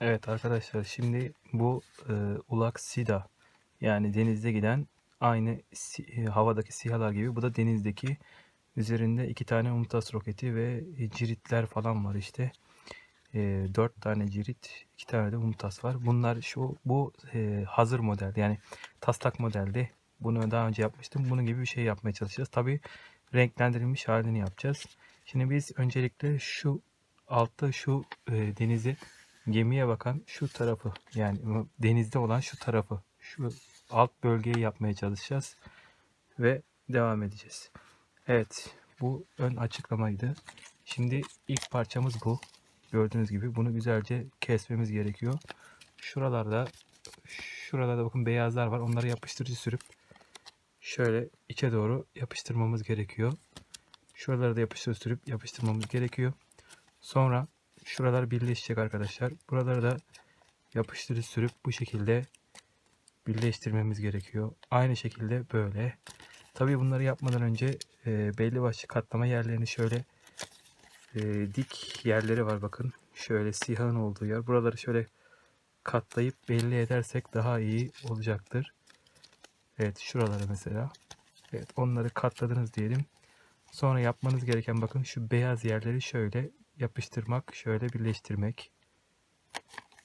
Evet arkadaşlar şimdi bu e, ulak sida yani denizde giden aynı si- e, havadaki sihalar gibi bu da denizdeki üzerinde iki tane UMTAS roketi ve e, ciritler falan var işte. E, dört tane cirit iki tane de UMTAS var. Bunlar şu bu e, hazır model yani taslak modelde. Bunu daha önce yapmıştım. Bunun gibi bir şey yapmaya çalışacağız. Tabi renklendirilmiş halini yapacağız. Şimdi biz öncelikle şu altta şu e, denizi gemiye bakan şu tarafı yani denizde olan şu tarafı şu alt bölgeyi yapmaya çalışacağız ve devam edeceğiz. Evet bu ön açıklamaydı. Şimdi ilk parçamız bu. Gördüğünüz gibi bunu güzelce kesmemiz gerekiyor. Şuralarda şuralarda bakın beyazlar var. Onları yapıştırıcı sürüp şöyle içe doğru yapıştırmamız gerekiyor. Şuraları da yapıştırıcı sürüp yapıştırmamız gerekiyor. Sonra şuralar birleşecek arkadaşlar. Buraları da yapıştırıcı sürüp bu şekilde birleştirmemiz gerekiyor. Aynı şekilde böyle. Tabii bunları yapmadan önce e, belli başlı katlama yerlerini şöyle e, dik yerleri var bakın. Şöyle siyahın olduğu yer. Buraları şöyle katlayıp belli edersek daha iyi olacaktır. Evet şuraları mesela. Evet onları katladınız diyelim. Sonra yapmanız gereken bakın şu beyaz yerleri şöyle yapıştırmak, şöyle birleştirmek.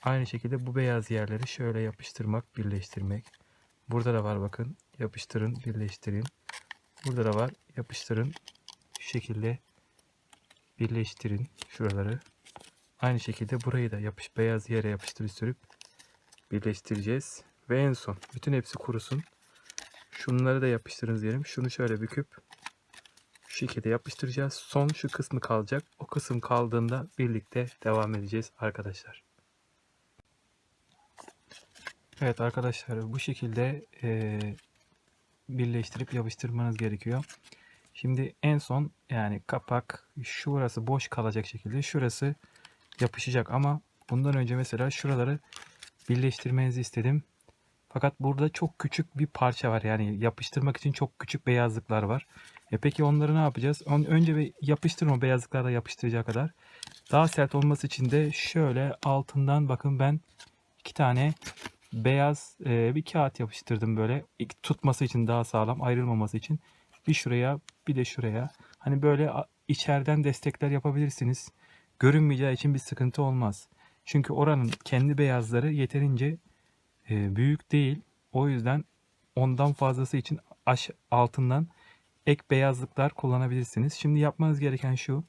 Aynı şekilde bu beyaz yerleri şöyle yapıştırmak, birleştirmek. Burada da var bakın. Yapıştırın, birleştirin. Burada da var. Yapıştırın. Şu şekilde birleştirin şuraları. Aynı şekilde burayı da yapış beyaz yere yapıştırıp sürüp birleştireceğiz. Ve en son bütün hepsi kurusun. Şunları da yapıştırın diyelim. Şunu şöyle büküp şekilde yapıştıracağız. Son şu kısmı kalacak. O kısım kaldığında birlikte devam edeceğiz arkadaşlar. Evet arkadaşlar bu şekilde eee, birleştirip yapıştırmanız gerekiyor. Şimdi en son yani kapak şurası boş kalacak şekilde şurası yapışacak ama bundan önce mesela şuraları birleştirmenizi istedim. Fakat burada çok küçük bir parça var. Yani yapıştırmak için çok küçük beyazlıklar var. E peki onları ne yapacağız? Ön- Önce bir yapıştırın beyazlıklarla yapıştıracağı kadar. Daha sert olması için de şöyle altından bakın ben iki tane beyaz e, bir kağıt yapıştırdım böyle. Tutması için daha sağlam ayrılmaması için. Bir şuraya bir de şuraya. Hani böyle içeriden destekler yapabilirsiniz. Görünmeyeceği için bir sıkıntı olmaz. Çünkü oranın kendi beyazları yeterince e, büyük değil. O yüzden ondan fazlası için aş altından ek beyazlıklar kullanabilirsiniz. Şimdi yapmanız gereken şu.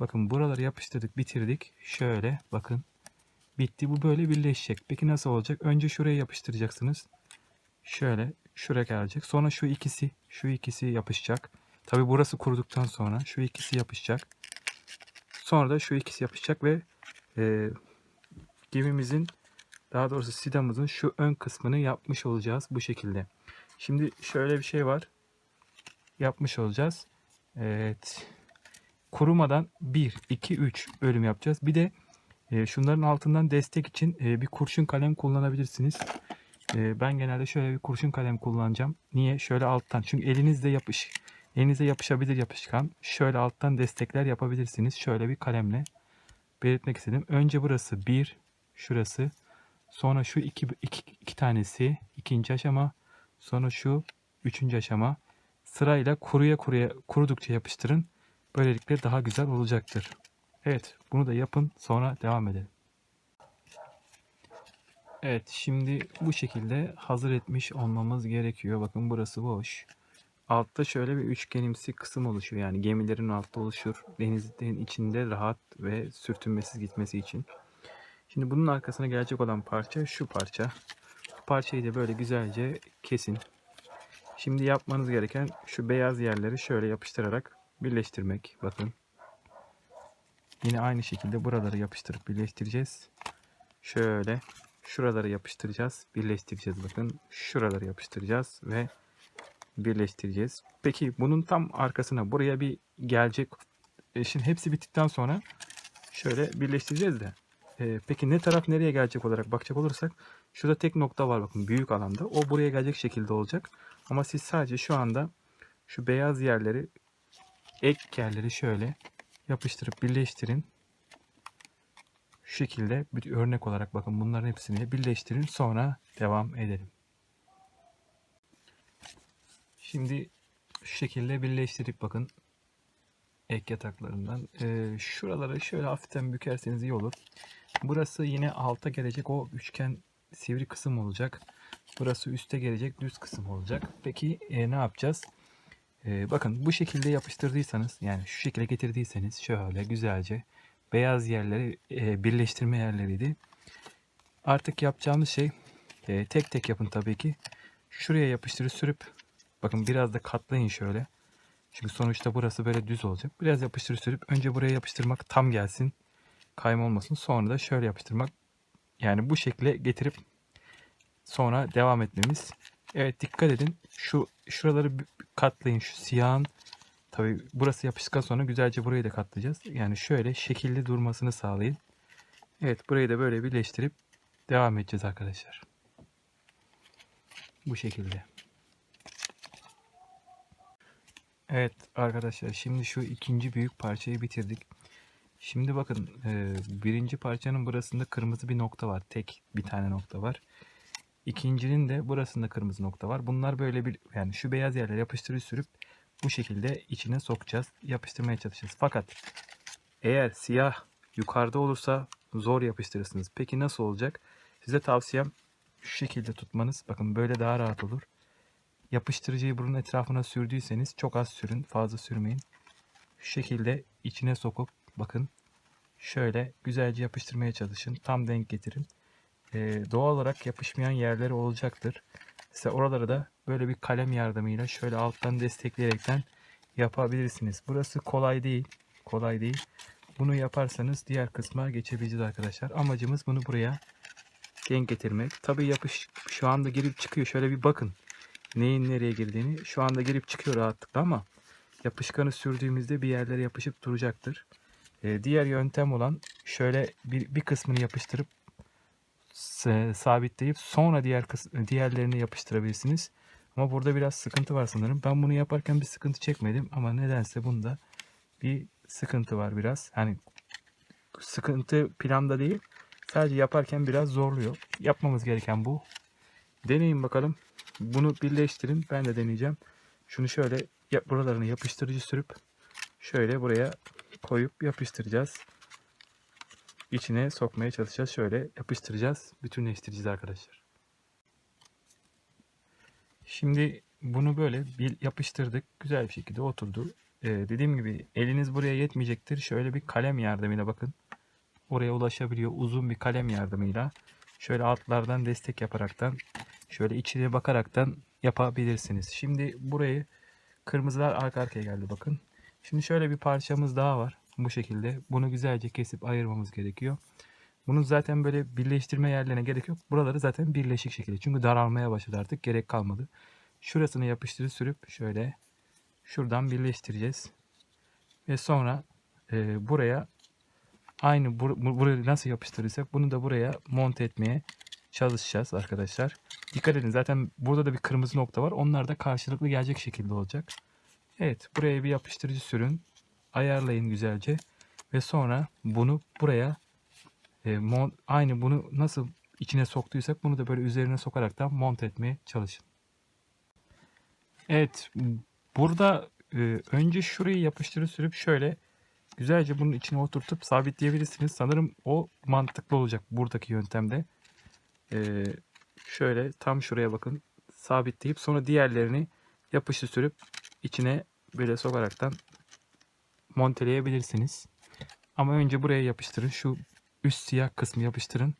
Bakın buraları yapıştırdık, bitirdik. Şöyle bakın. Bitti. Bu böyle birleşecek. Peki nasıl olacak? Önce şuraya yapıştıracaksınız. Şöyle şuraya gelecek. Sonra şu ikisi, şu ikisi yapışacak. Tabi burası kuruduktan sonra şu ikisi yapışacak. Sonra da şu ikisi yapışacak ve e, gemimizin daha doğrusu sidamızın şu ön kısmını yapmış olacağız bu şekilde. Şimdi şöyle bir şey var. Yapmış olacağız. Evet. Kurumadan 1, 2, 3 bölüm yapacağız. Bir de e, şunların altından destek için e, bir kurşun kalem kullanabilirsiniz. E, ben genelde şöyle bir kurşun kalem kullanacağım. Niye? Şöyle alttan. Çünkü elinizde yapış. Elinize yapışabilir yapışkan. Şöyle alttan destekler yapabilirsiniz. Şöyle bir kalemle belirtmek istedim. Önce burası 1, şurası. Sonra şu iki, iki, iki tanesi ikinci aşama. Sonra şu üçüncü aşama. Sırayla kuruya kuruya kurudukça yapıştırın. Böylelikle daha güzel olacaktır. Evet bunu da yapın sonra devam edelim. Evet şimdi bu şekilde hazır etmiş olmamız gerekiyor. Bakın burası boş. Altta şöyle bir üçgenimsi kısım oluşuyor. Yani gemilerin altta oluşur. Denizin içinde rahat ve sürtünmesiz gitmesi için. Şimdi bunun arkasına gelecek olan parça şu parça. Bu parçayı da böyle güzelce kesin. Şimdi yapmanız gereken şu beyaz yerleri şöyle yapıştırarak birleştirmek. Bakın. Yine aynı şekilde buraları yapıştırıp birleştireceğiz. Şöyle şuraları yapıştıracağız. Birleştireceğiz bakın. Şuraları yapıştıracağız ve birleştireceğiz. Peki bunun tam arkasına buraya bir gelecek. E, şimdi hepsi bittikten sonra şöyle birleştireceğiz de. E, peki ne taraf nereye gelecek olarak bakacak olursak şurada tek nokta var bakın büyük alanda. O buraya gelecek şekilde olacak. Ama siz sadece şu anda şu beyaz yerleri ek yerleri şöyle yapıştırıp birleştirin. Şu şekilde bir örnek olarak bakın bunların hepsini birleştirin sonra devam edelim. Şimdi şu şekilde birleştirdik bakın ek yataklarından. Ee, şuraları şöyle hafiften bükerseniz iyi olur. Burası yine alta gelecek o üçgen sivri kısım olacak. Burası üste gelecek düz kısım olacak. Peki e, ne yapacağız? E, bakın bu şekilde yapıştırdıysanız yani şu şekilde getirdiyseniz şöyle güzelce beyaz yerleri e, birleştirme yerleriydi. Artık yapacağımız şey e, tek tek yapın tabii ki. Şuraya yapıştırıp sürüp bakın biraz da katlayın şöyle. Çünkü sonuçta burası böyle düz olacak. Biraz yapıştırıp sürüp önce buraya yapıştırmak tam gelsin. Kayma olmasın. Sonra da şöyle yapıştırmak. Yani bu şekilde getirip sonra devam etmemiz. Evet dikkat edin. Şu şuraları katlayın. Şu siyahın tabi burası yapıştıktan sonra güzelce burayı da katlayacağız. Yani şöyle şekilli durmasını sağlayın. Evet burayı da böyle birleştirip devam edeceğiz arkadaşlar. Bu şekilde. Evet arkadaşlar şimdi şu ikinci büyük parçayı bitirdik. Şimdi bakın e, birinci parçanın burasında kırmızı bir nokta var. Tek bir tane nokta var. İkincinin de burasında kırmızı nokta var. Bunlar böyle bir yani şu beyaz yerlere yapıştırıp sürüp bu şekilde içine sokacağız. Yapıştırmaya çalışacağız. Fakat eğer siyah yukarıda olursa zor yapıştırırsınız. Peki nasıl olacak? Size tavsiyem şu şekilde tutmanız. Bakın böyle daha rahat olur. Yapıştırıcıyı bunun etrafına sürdüyseniz çok az sürün. Fazla sürmeyin. Şu şekilde içine sokup bakın şöyle güzelce yapıştırmaya çalışın. Tam denk getirin. Ee, doğal olarak yapışmayan yerleri olacaktır. Size oraları da böyle bir kalem yardımıyla şöyle alttan destekleyerekten yapabilirsiniz. Burası kolay değil. Kolay değil. Bunu yaparsanız diğer kısma geçebileceğiz arkadaşlar. Amacımız bunu buraya denk getirmek. Tabi yapış şu anda girip çıkıyor. Şöyle bir bakın. Neyin nereye girdiğini. Şu anda girip çıkıyor rahatlıkla ama yapışkanı sürdüğümüzde bir yerlere yapışıp duracaktır. Ee, diğer yöntem olan şöyle bir, bir kısmını yapıştırıp sabitleyip sonra diğer diğerlerini yapıştırabilirsiniz. Ama burada biraz sıkıntı var sanırım. Ben bunu yaparken bir sıkıntı çekmedim ama nedense bunda bir sıkıntı var biraz. Hani sıkıntı planda değil. Sadece yaparken biraz zorluyor. Yapmamız gereken bu. Deneyin bakalım. Bunu birleştirin. Ben de deneyeceğim. Şunu şöyle buralarını yapıştırıcı sürüp şöyle buraya koyup yapıştıracağız. İçine sokmaya çalışacağız. Şöyle yapıştıracağız. Bütünleştireceğiz arkadaşlar. Şimdi bunu böyle bir yapıştırdık. Güzel bir şekilde oturdu. Ee, dediğim gibi eliniz buraya yetmeyecektir. Şöyle bir kalem yardımıyla bakın. Oraya ulaşabiliyor. Uzun bir kalem yardımıyla. Şöyle altlardan destek yaparaktan şöyle içine bakaraktan yapabilirsiniz. Şimdi burayı kırmızılar arka arkaya geldi bakın. Şimdi şöyle bir parçamız daha var. Bu şekilde. Bunu güzelce kesip ayırmamız gerekiyor. Bunun zaten böyle birleştirme yerlerine gerek yok. Buraları zaten birleşik şekilde. Çünkü daralmaya başladı artık. Gerek kalmadı. Şurasını yapıştırıp sürüp şöyle şuradan birleştireceğiz. Ve sonra e, buraya aynı bur bu- burayı nasıl yapıştırırsak bunu da buraya monte etmeye çalışacağız arkadaşlar. Dikkat edin zaten burada da bir kırmızı nokta var. Onlar da karşılıklı gelecek şekilde olacak. Evet buraya bir yapıştırıcı sürün. Ayarlayın güzelce. Ve sonra bunu buraya e, mon- aynı bunu nasıl içine soktuysak bunu da böyle üzerine sokarak da monte etmeye çalışın. Evet burada e, önce şurayı yapıştırıp sürüp şöyle güzelce bunun içine oturtup sabitleyebilirsiniz. Sanırım o mantıklı olacak buradaki yöntemde. E, şöyle tam şuraya bakın sabitleyip sonra diğerlerini yapıştı sürüp içine böyle sokaraktan monteleyebilirsiniz. Ama önce buraya yapıştırın. Şu üst siyah kısmı yapıştırın.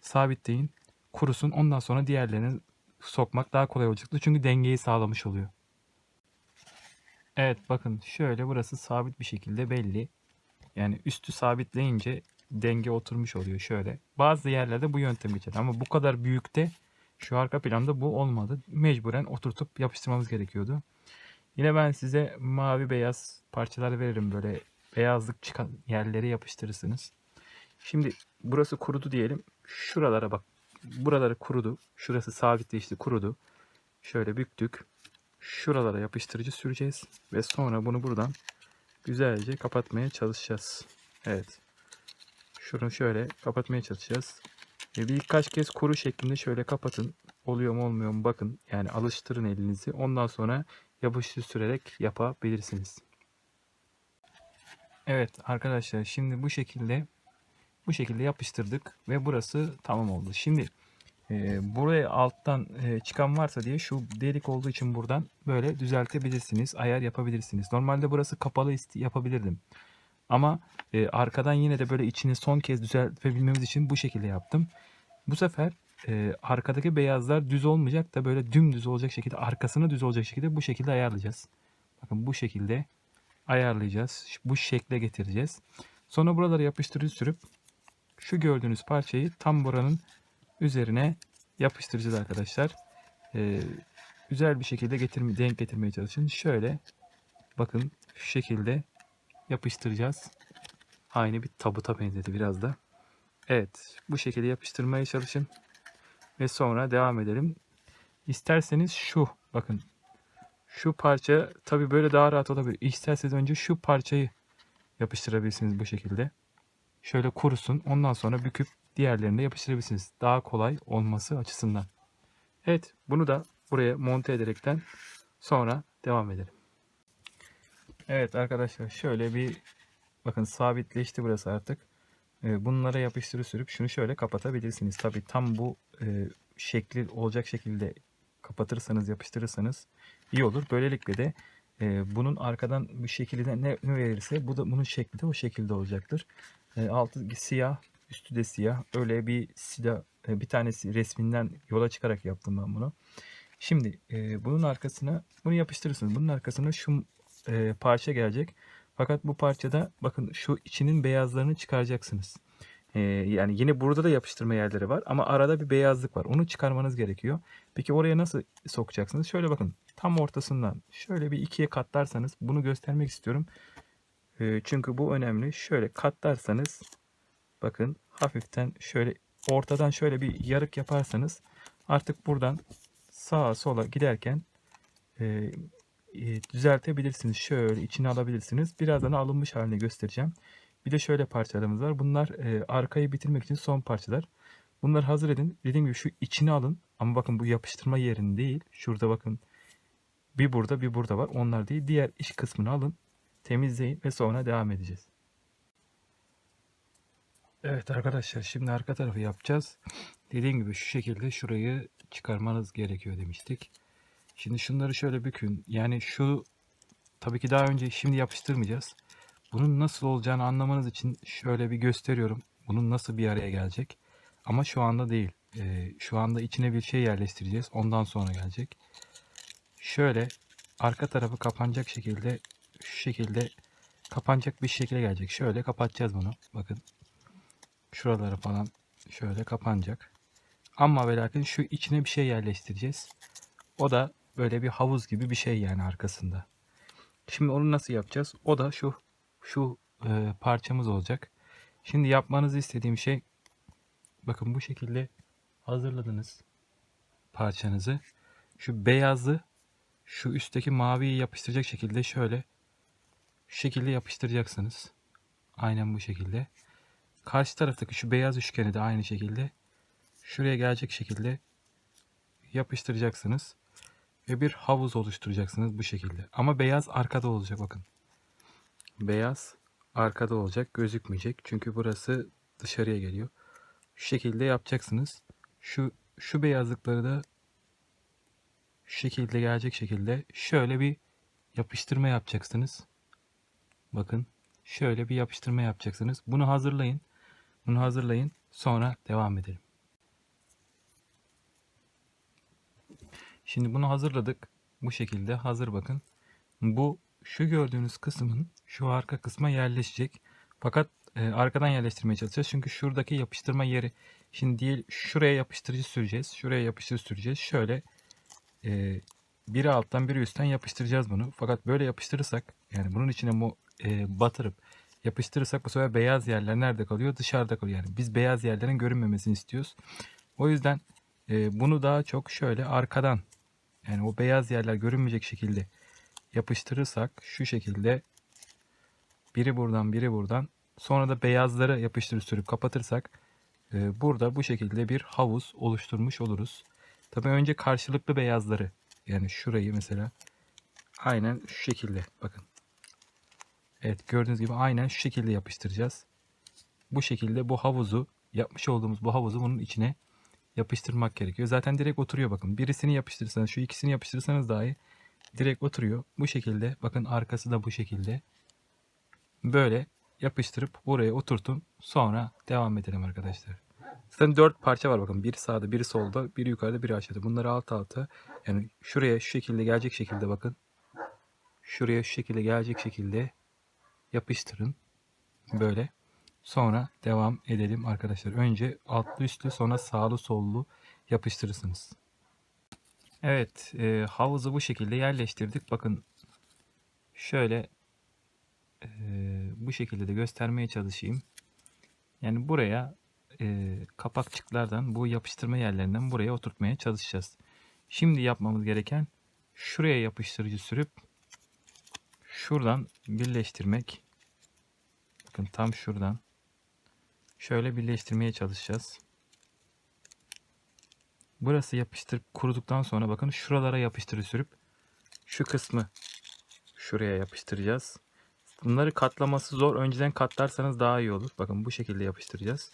Sabitleyin. Kurusun. Ondan sonra diğerlerini sokmak daha kolay olacaktır. Çünkü dengeyi sağlamış oluyor. Evet bakın şöyle burası sabit bir şekilde belli. Yani üstü sabitleyince denge oturmuş oluyor şöyle. Bazı yerlerde bu yöntem geçer ama bu kadar büyükte şu arka planda bu olmadı. Mecburen oturtup yapıştırmamız gerekiyordu. Yine ben size mavi beyaz parçalar veririm böyle beyazlık çıkan yerlere yapıştırırsınız. Şimdi burası kurudu diyelim. Şuralara bak. Buraları kurudu. Şurası sabitleşti kurudu. Şöyle büktük. Şuralara yapıştırıcı süreceğiz. Ve sonra bunu buradan güzelce kapatmaya çalışacağız. Evet. Şunu şöyle kapatmaya çalışacağız. E, birkaç kez kuru şeklinde şöyle kapatın. Oluyor mu olmuyor mu bakın. Yani alıştırın elinizi. Ondan sonra yapıştır sürerek yapabilirsiniz. Evet arkadaşlar şimdi bu şekilde bu şekilde yapıştırdık ve burası tamam oldu. Şimdi e, buraya alttan e, çıkan varsa diye şu delik olduğu için buradan böyle düzeltebilirsiniz. Ayar yapabilirsiniz. Normalde burası kapalı yapabilirdim. Ama e, arkadan yine de böyle içini son kez düzeltebilmemiz için bu şekilde yaptım. Bu sefer e, arkadaki beyazlar düz olmayacak da böyle dümdüz olacak şekilde arkasını düz olacak şekilde bu şekilde ayarlayacağız. Bakın bu şekilde ayarlayacağız. Bu şekle getireceğiz. Sonra buraları yapıştırıcı sürüp şu gördüğünüz parçayı tam buranın üzerine yapıştıracağız arkadaşlar. Ee, güzel bir şekilde getirme, denk getirmeye çalışın. Şöyle bakın şu şekilde yapıştıracağız. Aynı bir tabuta benzedi biraz da. Evet bu şekilde yapıştırmaya çalışın. Ve sonra devam edelim. İsterseniz şu bakın şu parça tabi böyle daha rahat olabilir. İsterseniz önce şu parçayı yapıştırabilirsiniz bu şekilde. Şöyle kurusun. Ondan sonra büküp diğerlerini de yapıştırabilirsiniz. Daha kolay olması açısından. Evet bunu da buraya monte ederekten sonra devam edelim. Evet arkadaşlar şöyle bir bakın sabitleşti burası artık. Ee, Bunlara yapıştırı sürüp şunu şöyle kapatabilirsiniz. Tabi tam bu e, şekli olacak şekilde kapatırsanız yapıştırırsanız iyi olur. Böylelikle de e, bunun arkadan bir şekilde ne, ne verirse bu da bunun şekli de o şekilde olacaktır. E, altı siyah, üstü de siyah. Öyle bir silah e, bir tanesi resminden yola çıkarak yaptım ben bunu. Şimdi e, bunun arkasına bunu yapıştırırsınız. Bunun arkasına şu e, parça gelecek. Fakat bu parçada bakın şu içinin beyazlarını çıkaracaksınız. E, yani yine burada da yapıştırma yerleri var ama arada bir beyazlık var. Onu çıkarmanız gerekiyor. Peki oraya nasıl sokacaksınız? Şöyle bakın tam ortasından şöyle bir ikiye katlarsanız bunu göstermek istiyorum. E, çünkü bu önemli. Şöyle katlarsanız bakın hafiften şöyle ortadan şöyle bir yarık yaparsanız artık buradan sağa sola giderken e, düzeltebilirsiniz. Şöyle içine alabilirsiniz. Birazdan alınmış halini göstereceğim. Bir de şöyle parçalarımız var. Bunlar e, arkayı bitirmek için son parçalar. Bunları hazır edin. Dediğim gibi şu içine alın. Ama bakın bu yapıştırma yerini değil. Şurada bakın bir burada bir burada var. Onlar değil. Diğer iç kısmını alın. Temizleyin ve sonra devam edeceğiz. Evet arkadaşlar şimdi arka tarafı yapacağız. Dediğim gibi şu şekilde şurayı çıkarmanız gerekiyor demiştik. Şimdi şunları şöyle bükün. Yani şu tabii ki daha önce şimdi yapıştırmayacağız. Bunun nasıl olacağını anlamanız için şöyle bir gösteriyorum. Bunun nasıl bir araya gelecek. Ama şu anda değil. Ee, şu anda içine bir şey yerleştireceğiz. Ondan sonra gelecek. Şöyle arka tarafı kapanacak şekilde şu şekilde kapanacak bir şekilde gelecek. Şöyle kapatacağız bunu. Bakın. Şuraları falan şöyle kapanacak. Ama ve lakin şu içine bir şey yerleştireceğiz. O da böyle bir havuz gibi bir şey yani arkasında. Şimdi onu nasıl yapacağız? O da şu şu e, parçamız olacak. Şimdi yapmanızı istediğim şey bakın bu şekilde hazırladınız parçanızı. Şu beyazı şu üstteki maviyi yapıştıracak şekilde şöyle şu şekilde yapıştıracaksınız. Aynen bu şekilde. Karşı taraftaki şu beyaz üçgeni de aynı şekilde şuraya gelecek şekilde yapıştıracaksınız. Ve bir havuz oluşturacaksınız bu şekilde. Ama beyaz arkada olacak bakın. Beyaz arkada olacak gözükmeyecek. Çünkü burası dışarıya geliyor. Şu şekilde yapacaksınız. Şu şu beyazlıkları da şu şekilde gelecek şekilde şöyle bir yapıştırma yapacaksınız. Bakın şöyle bir yapıştırma yapacaksınız. Bunu hazırlayın. Bunu hazırlayın. Sonra devam edelim. Şimdi bunu hazırladık. Bu şekilde hazır bakın. Bu şu gördüğünüz kısmın şu arka kısma yerleşecek. Fakat e, arkadan yerleştirmeye çalışacağız. Çünkü şuradaki yapıştırma yeri şimdi değil şuraya yapıştırıcı süreceğiz. Şuraya yapıştırıcı süreceğiz. Şöyle e, biri alttan biri üstten yapıştıracağız bunu. Fakat böyle yapıştırırsak yani bunun içine mu e, batırıp yapıştırırsak bu sefer beyaz yerler nerede kalıyor? Dışarıda kalıyor. Yani biz beyaz yerlerin görünmemesini istiyoruz. O yüzden e, bunu daha çok şöyle arkadan yani o beyaz yerler görünmeyecek şekilde yapıştırırsak şu şekilde biri buradan biri buradan Sonra da beyazları yapıştırıp sürüp kapatırsak e, burada bu şekilde bir havuz oluşturmuş oluruz. Tabii önce karşılıklı beyazları yani şurayı mesela aynen şu şekilde bakın. Evet gördüğünüz gibi aynen şu şekilde yapıştıracağız. Bu şekilde bu havuzu yapmış olduğumuz bu havuzu bunun içine yapıştırmak gerekiyor. Zaten direkt oturuyor bakın. Birisini yapıştırırsanız şu ikisini yapıştırırsanız dahi direkt oturuyor. Bu şekilde bakın arkası da bu şekilde. Böyle yapıştırıp buraya oturtun. Sonra devam edelim arkadaşlar. Zaten dört parça var bakın. Biri sağda, biri solda, biri yukarıda, biri aşağıda. Bunları alt alta yani şuraya şu şekilde gelecek şekilde bakın. Şuraya şu şekilde gelecek şekilde yapıştırın. Böyle. Sonra devam edelim arkadaşlar. Önce altlı üstlü sonra sağlı sollu yapıştırırsınız. Evet e, havuzu bu şekilde yerleştirdik. Bakın şöyle e, bu şekilde de göstermeye çalışayım. Yani buraya e, kapakçıklardan bu yapıştırma yerlerinden buraya oturtmaya çalışacağız. Şimdi yapmamız gereken şuraya yapıştırıcı sürüp şuradan birleştirmek. Bakın tam şuradan şöyle birleştirmeye çalışacağız. Burası yapıştırıp kuruduktan sonra bakın şuralara yapıştırı sürüp şu kısmı şuraya yapıştıracağız. Bunları katlaması zor. Önceden katlarsanız daha iyi olur. Bakın bu şekilde yapıştıracağız.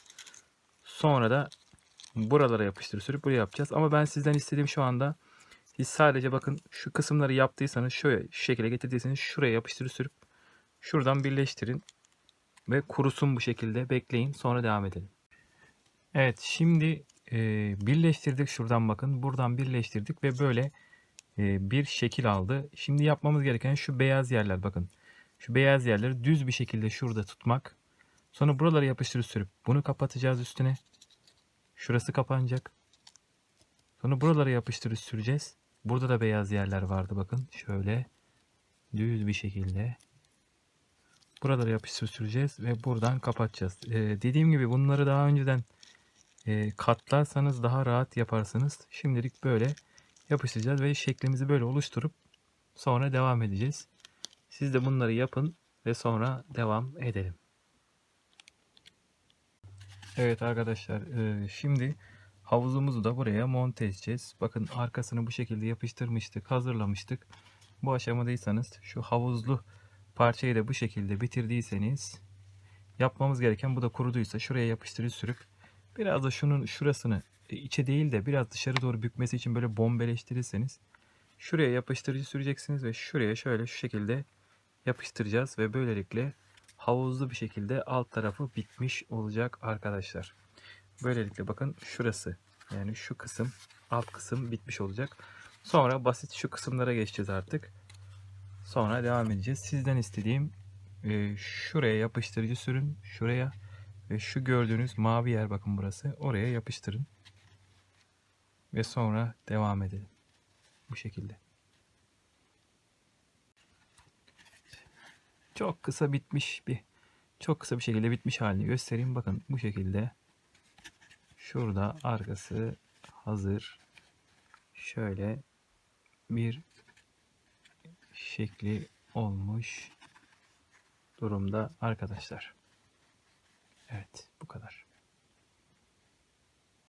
Sonra da buralara yapıştırı sürüp buraya yapacağız. Ama ben sizden istediğim şu anda siz sadece bakın şu kısımları yaptıysanız şöyle şu şekilde getirdiyseniz şuraya yapıştırı sürüp şuradan birleştirin ve kurusun bu şekilde bekleyin sonra devam edelim. Evet şimdi e, birleştirdik şuradan bakın buradan birleştirdik ve böyle e, bir şekil aldı. Şimdi yapmamız gereken şu beyaz yerler bakın. Şu beyaz yerleri düz bir şekilde şurada tutmak. Sonra buralara yapıştırıp sürüp bunu kapatacağız üstüne. Şurası kapanacak. Sonra buralara yapıştırıp süreceğiz. Burada da beyaz yerler vardı bakın. Şöyle düz bir şekilde. Buralara yapıştırıp süreceğiz ve buradan kapatacağız. Ee, dediğim gibi bunları daha önceden e, katlarsanız daha rahat yaparsınız. Şimdilik böyle yapıştıracağız ve şeklimizi böyle oluşturup sonra devam edeceğiz. Siz de bunları yapın ve sonra devam edelim. Evet arkadaşlar e, şimdi havuzumuzu da buraya monte edeceğiz. Bakın arkasını bu şekilde yapıştırmıştık, hazırlamıştık. Bu aşamadaysanız şu havuzlu parçayı da bu şekilde bitirdiyseniz yapmamız gereken bu da kuruduysa şuraya yapıştırıcı sürüp biraz da şunun şurasını e, içe değil de biraz dışarı doğru bükmesi için böyle bombeleştirirseniz şuraya yapıştırıcı süreceksiniz ve şuraya şöyle şu şekilde yapıştıracağız ve böylelikle havuzlu bir şekilde alt tarafı bitmiş olacak arkadaşlar. Böylelikle bakın şurası yani şu kısım alt kısım bitmiş olacak. Sonra basit şu kısımlara geçeceğiz artık. Sonra devam edeceğiz. Sizden istediğim e, şuraya yapıştırıcı sürün. Şuraya ve şu gördüğünüz mavi yer bakın burası. Oraya yapıştırın. Ve sonra devam edelim. Bu şekilde. Çok kısa bitmiş bir çok kısa bir şekilde bitmiş halini göstereyim. Bakın bu şekilde şurada arkası hazır. Şöyle bir şekli olmuş durumda arkadaşlar. Evet bu kadar.